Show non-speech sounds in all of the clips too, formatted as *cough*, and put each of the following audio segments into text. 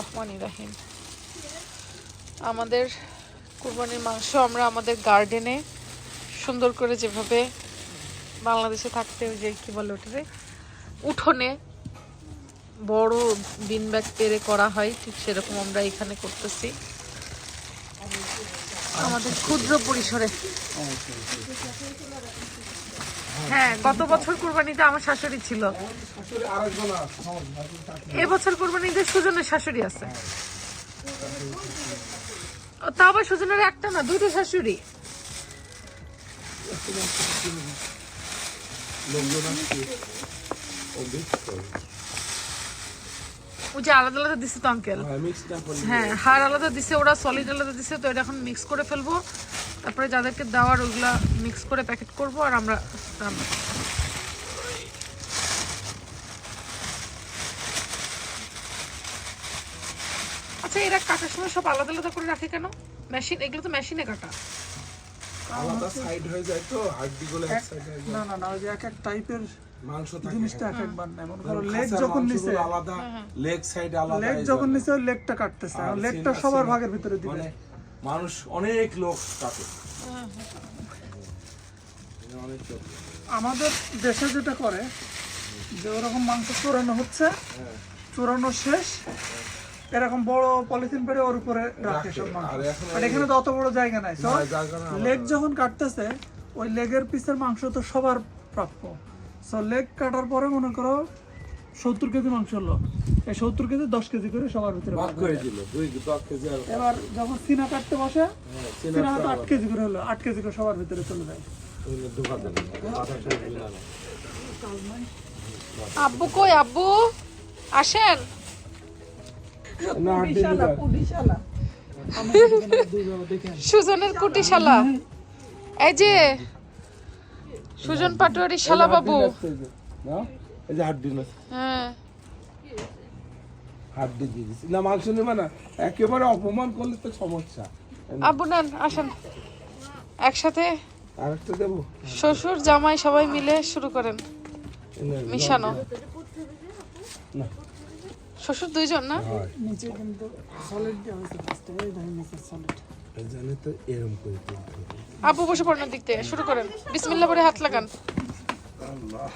রহমান রাহিম। আমাদের কুরবানির মাংস আমরা আমাদের গার্ডেনে সুন্দর করে যেভাবে বাংলাদেশে থাকতে যে কি বলে ওটারে উঠোনে বড় বিন ব্যাগ পেরে করা হয়, ঠিক সেরকম আমরা এখানে করতেছি। আমাদের ক্ষুদ্র পরিসরে। হ্যাঁ গত বছর কুরবানিতে আমার শাশুড়ি ছিল। এবছর কুরবানিতে সুজনের শাশুড়ি আছে। তা আবার সুজনের একটা না দুটো শাশুড়ি। ও যে আলাদা আলাদা দিছে তো আঙ্কেল হ্যাঁ হার আলাদা দিছে ওরা সলিড আলাদা দিছে তো এটা এখন মিক্স করে ফেলব। তারপরে যাদেরকে দেওয়ার ওইগুলা মিক্স করে প্যাকেট করব আর আমরা রান্না আচ্ছা এরা কাটার সময় সব আলাদা আলাদা করে রাখে কেন? মেশিন এগুলো তো মেশিনে কাটা। আলাদা সাইড হয়ে যায় তো হাড্ডি গুলো এক সাইড হয়ে যায়। না না না ওই যে এক এক টাইপের মাংস থাকে। জিনিসটা এক একবার নেয়। মনে করো ধরুন লেগ যখন নিচে আলাদা লেগ সাইড আলাদা লেগ যখন নিচে লেগটা কাটতেছে। লেগটা সবার ভাগের ভিতরে দিবে। মানে মানুষ অনেক লোক লোক আমাদের দেশে যেটা করে যে ওরকম মাংস চোরানো হচ্ছে। চোরানো শেষ এরকম বড় পলিথিন পেরে ওর উপরে রাখে সব মাংস। আর এখানে তো অত বড় জায়গা নাই না, লেগ যখন কাটতেছে ওই লেগের পিসের মাংস তো সবার প্রাপ্য। সো লেগ কাটার পরে মনে করো সত্তর কেজি মাংস হলো সত্তর কেজি দশ কেজি করে সবার ভিতরে ভাগ করে। দিল দুই দশ কেজি এবার যখন সিনা কাটতে বসে হ্যাঁ, সিনা হয়তো আট কেজি করে হলো আট কেজি করে সবার ভিতরে চলে যায়। আব্বু কই আব্বু? আসেন। সুজনের কুটিশালা। এই যে সুজন পাটোয়ারি শালা বাবু। হ্যাঁ। দিয়ে না মাংস নেবে না একেবারে অপমান করলে তো সমস্যা। আব্বু নেন আসেন। একসাথে আরেকটা দেবো? শ্বশুর জামাই সবাই মিলে শুরু করেন। মিশানো। না। শ্বশুর দুইজন না। নিচে কিন্তু সলিড দেওয়া হয়েছে ফার্স্টে এই নিচে সলিড জন্য তো এরম করে আব্বু বসে পড়ানোর দিক থেকে শুরু করেন। বিসমিল্লা করে হাত লাগান। আল্লাহ।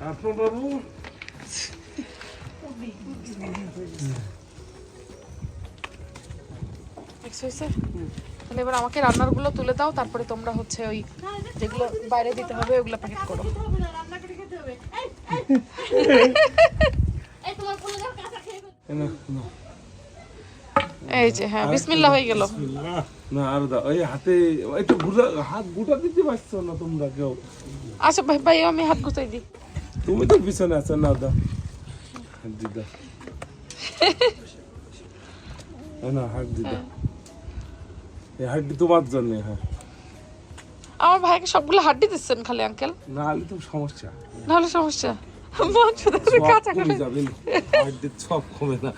বাবু? তাহলে এবার আমাকে রান্নারগুলো তুলে দাও তারপরে তোমরা হচ্ছে ওই যেগুলো বাইরে দিতে হবে ওগুলো প্যাকেট করো। এ না, না। এই যে হ্যাঁ বিসমিল্লা হয়ে গেল। না আর দাও ওই হাতে একটু গুটা হাত গুটা দিতে পারছ না তোমরা কেউ? আচ্ছা ভাই ভাই আমি হাত গুতাই দিই। তুমি তো পিছনে আছো না দাও হাত দি দাও না হাত দিদা এ এই হাড্ডি তোমার জন্য হ্যাঁ আমার ভাইকে সবগুলো হাড্ডি দিচ্ছেন খালি আঙ্কেল না হলে তো সমস্যা। না হলে সমস্যা। মন শুধু কাঁচা করে। যাবে। না হাড্ডির সব কমে না।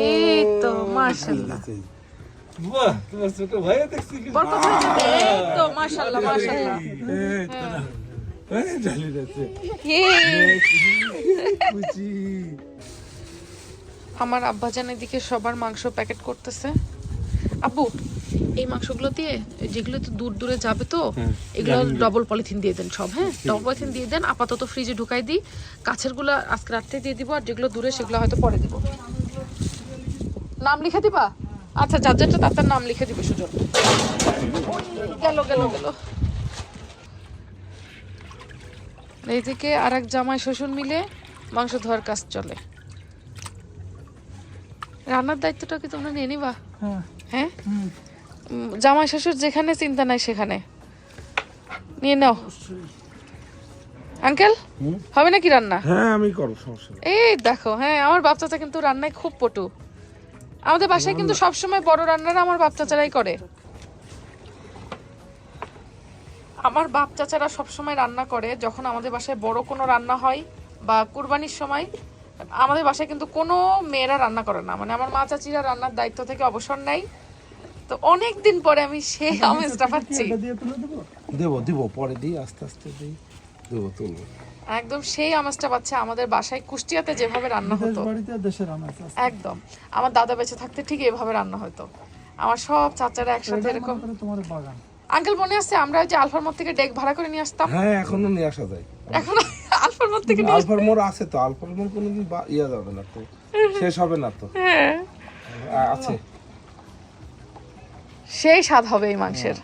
এই তো মাশাআল্লাহ। বাহ তোমার ছোট ভাইয়া দেখছি কি বরকত হয়ে যাবে এই তো মাশাআল্লাহ মাশাআল্লাহ। এই তো না। এই ঢালি যাচ্ছে এই, বুঝি আমার আব্বাজান এদিকে সবার মাংস প্যাকেট করতেছে। আব্বু এই মাংসগুলো দিয়ে যেগুলো তো দূর দূরে যাবে তো হ্যাঁ, এগুলো ডবল পলিথিন দিয়ে দেন সব হ্যাঁ? ডবল পলিথিন দিয়ে দেন আপাতত ফ্রিজে ঢুকাই দিই। কাছেরগুলো আজকে রাত্রে দিয়ে দিব আর যেগুলো দূরে সেগুলো হয়তো পরে দিব। নাম লিখে দিবা? আচ্ছা যার যারটা তার তার নাম লিখে দিবে সুজন। গেল গেল গেল। এইদিকে আর এক জামাই শ্বশুর মিলে মাংস ধোয়ার কাজ চলে। রান্নার দায়িত্বটা কি তোমরা নিয়ে নিবা? হ্যাঁ। হ্যাঁ? জামাই শ্বশুর যেখানে চিন্তা নাই সেখানে। নিয়ে নাও। আঙ্কেল হবে নাকি রান্না? হ্যাঁ আমি করো সমস্যা। এই দেখো হ্যাঁ আমার বাপ চাচা কিন্তু রান্নায় খুব পটু। আমাদের বাসায় কিন্তু সবসময় বড় রান্নারা আমার বাপ চাচারাই করে। আমার বাপ চাচারা সবসময় রান্না করে যখন আমাদের বাসায় বড় কোনো রান্না হয় বা কুরবানির সময় আমাদের বাসায় কিন্তু কোনো মেয়েরা রান্না করে না। মানে আমার মা চাচিরা রান্নার দায়িত্ব থেকে অবসর নেয়। তো অনেক দিন পরে আমি সেই আমেজটা পাচ্ছি। এটা দিয়ে দেবো? দেবো পরে দিই আস্তে আস্তে দিই। দেবো তুলবো একদম সেই আমেজটা পাচ্ছে আমাদের বাসায়। কুষ্টিয়াতে যেভাবে রান্না হতো। একদম। আমার দাদা বেঁচে থাকতে ঠিক এভাবে রান্না হতো। আমার সব চাচারা একসাথে এরকম আঙ্কেল মনে আছে আমরা ওই যে আলফার মোড় থেকে ডেক ভাড়া করে নিয়ে আসতাম? হ্যাঁ এখনও নিয়ে আসা যায়। এখন *laughs* আলফার মোড় থেকে নিয়ে আলফার মোড় আছে তো আলফার মোড় কোনোদিন ইয়া যাবে না তো। শেষ হবে না তো। হ্যাঁ। আছে। সেই স্বাদ হবে এই মাংসের।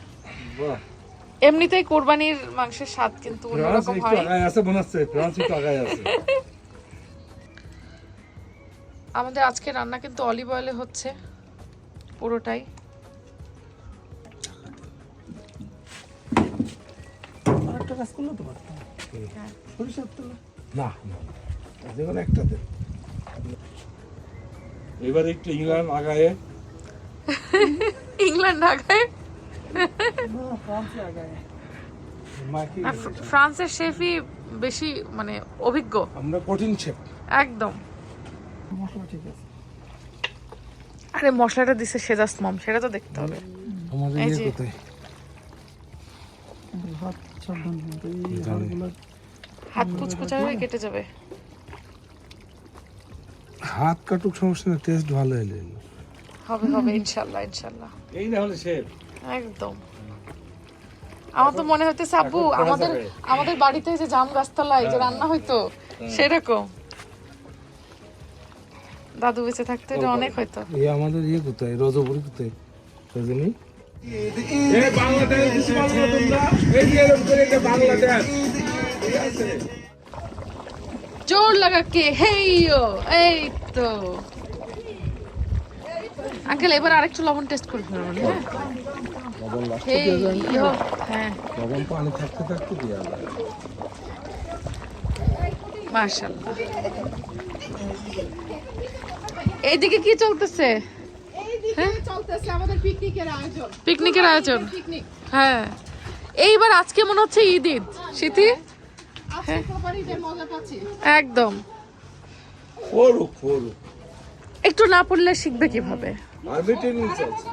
এমনিতেই কোরবানির মাংসের স্বাদ কিন্তু অন্যরকম হয়। *laughs* আমাদের আজকে রান্না কিন্তু অলিভ অয়েলে হচ্ছে পুরোটাই। হ্যাঁ। না না একটা দেন এবার একটু ইংল্যান্ড আগায়। *laughs* ইংল্যান্ড আর ফ্র- ফ্রান্সের শেফই বেশি মানে অভিজ্ঞ। আমরা কঠিন শেপ একদম। মশলা ঠিক আছে। আরে মশলাটা দিছে সেজাস মম সেটা তো দেখতে হবে। আমাদের এই ইয়ে কোথায়? হাত কুচকুচা হয়ে কেটে যাবে। হাত কাটুক সমস্যা না টেস্ট ভালো এলে হবে হবে ইনশাল্লাহ ইনশাল্লাহ। এই না হলে শেপ একদম। আমার তো মনে হইতেছে আব্বু আমাদের আমাদের বাড়িতে যে জাম গাছতলায় যে রান্না হইতো সেরকম। দাদু বেঁচে থাকতে এটা অনেক হইতো। এই আমাদের ইয়ে কোথায়? রজবরি কোথায়? রজনী? বাংলাদেশ কিছু বলব তোমরা এই যে এরকম করে এটা বাংলাদেশ। জোর লাগা কে হেইও এই তো। আঙ্কেল এবার আরেকটু লবণ টেস্ট করে ফেলবেন হ্যাঁ? লবণ লাস্ট হেইও হ্যাঁ লবণ পানি থাকতে থাকতে দেওয়া যায় মাশাআল্লাহ। এইদিকে কি চলতেছে? হ্যাঁ? চলতেছে আমাদের পিকনিকের আয়োজন। পিকনিকের আয়োজন? হ্যাঁ। এইবার আজকে মনে হচ্ছে ঈদ ঈদ। স্মৃতি? পাচ্ছি। একদম। একটু না পড়লে শিখবে কীভাবে? আমি ট্রেনিং চলছে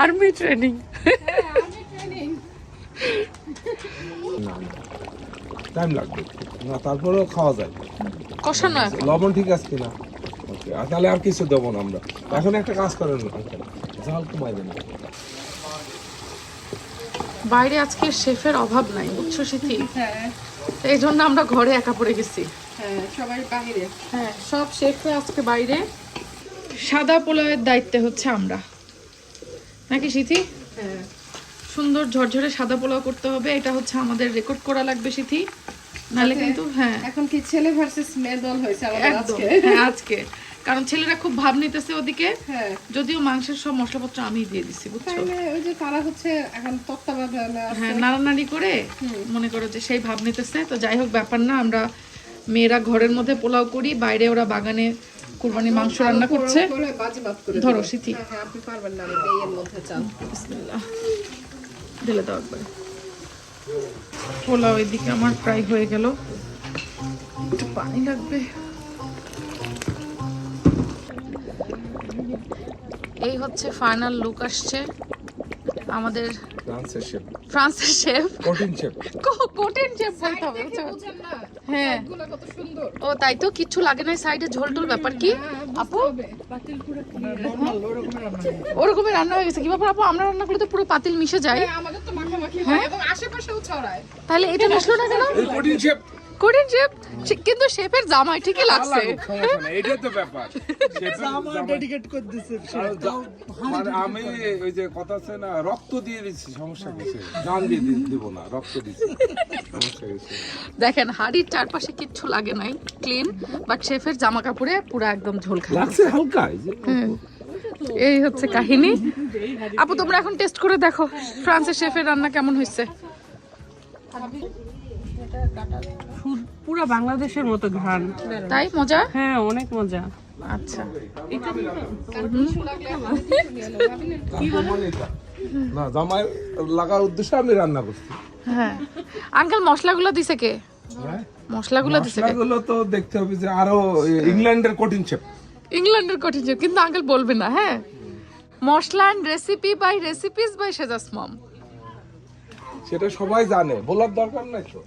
আর্মি ট্রেনিং টাইম লাগবে। না তারপরেও খাওয়া যায়। কষানো লবণ ঠিক আছে কিনা? ওকে আর তাহলে আর কিছু দেবো না আমরা। এখন একটা কাজ করেন। না ঝাল কমাই দেন। বাইরে আজকে শেফের অভাব নাই বুঝছ স্মৃতি হ্যাঁ। এই জন্য আমরা ঘরে একা পড়ে গেছি। হ্যাঁ সবাই বাইরে। হ্যাঁ সব শেফে আজকে বাইরে। সাদা পোলাওয়ের দায়িত্বে হচ্ছে আমরা। নাকি সিথি? হ্যাঁ। সুন্দর ঝরঝরে সাদা পোলাও করতে হবে এটা হচ্ছে আমাদের রেকর্ড করা লাগবে সিথি। নাহলে কিন্তু হ্যাঁ। এখন কি ছেলে ভার্সেস মেয়ে দল হয়েছে আমাদের আজকে? হ্যাঁ আজকে। কারণ ছেলেরা খুব ভাব নিতেছে ওদিকে হ্যাঁ। যদিও মাংসের সব মশলাপত্র আমি দিয়ে দিছি বুঝছ? ওই যে তারা হচ্ছে এখন তত্ত্বাবধানে আছে। হ্যাঁ নাড়ানাড়ি করে মনে করো যে সেই ভাব নিতেছে। তো যাই হোক ব্যাপার না আমরা মেয়েরা ঘরের মধ্যে পোলাও করি বাইরে ওরা বাগানে কুরবানির মাংস রান্না করছে। করে বাজিমাত করে ধরো সিথি হ্যাঁ হ্যাঁ ঢেলে দাও একবারে। পোলাও এদিকে আমার প্রায় হয়ে গেল। একটু পানি লাগবে। এই হচ্ছে ফাইনাল লুক আসছে। আমাদের ফ্রান্সের শেফ ফ্রান্সের শেফ কঠিন শেফ কঠিন শেফ বলতে হবে না হ্যাঁ। এগুলো কত সুন্দর। ও তাই তো? কিচ্ছু লাগে না সাইডে? ঝোল টোল ব্যাপার কি? আপু? ওরকমই রান্না নেই। ওরকমের রান্না হয়ে গেছে। কি ব্যাপার আপু? আমরা রান্না করলে তো পুরো পাতিল মিশে যায়। হ্যাঁ, আমাদের তো মাখামাখি হয় এবং আশেপাশেও ছড়ায়। তাহলে এটা মিশলো না কেন? কঠিন শেপ কঠিন শেফ কিন্তু শেফের জামাই ঠিকই লাগছে। এটাই তো ব্যাপার। *laughs* ডেডিকেট করে মানে আমি ওই যে কথা আছে না রক্ত দিয়ে দিচ্ছি সমস্যা কিছু জান দিয়ে দিব না রক্ত দিচ্ছি। দেখেন হাড়ির চারপাশে কিচ্ছু লাগে নাই ক্লিন বাট শেফের জামা কাপড়ে পুরো একদম ঝোল খায়। লাগছে হালকা এই এই হচ্ছে কাহিনী। আপু তোমরা এখন টেস্ট করে দেখো ফ্রান্সের শেফের রান্না কেমন হয়েছে? পুরো বাংলাদেশের মতো ঘ্রাণ। তাই? মজা? হ্যাঁ অনেক মজা। আচ্ছা। না জামাই লাগার উদ্দেশ্যে আমি রান্না করছি। হ্যাঁ। আঙ্কেল মশলাগুলো দিছে কে? হ্যাঁ? মশলাগুলো দিছে কে? মশলাগুলো তো দেখতে হবে যে আরও ইংল্যান্ডের কঠিন শেপ। ইংল্যান্ডের কঠিন কিন্তু আঙ্কেল বলবে না হ্যাঁ? Masala recipe by recipes by Seja's mom সেটা সবাই জানে বলার দরকার নাই তো।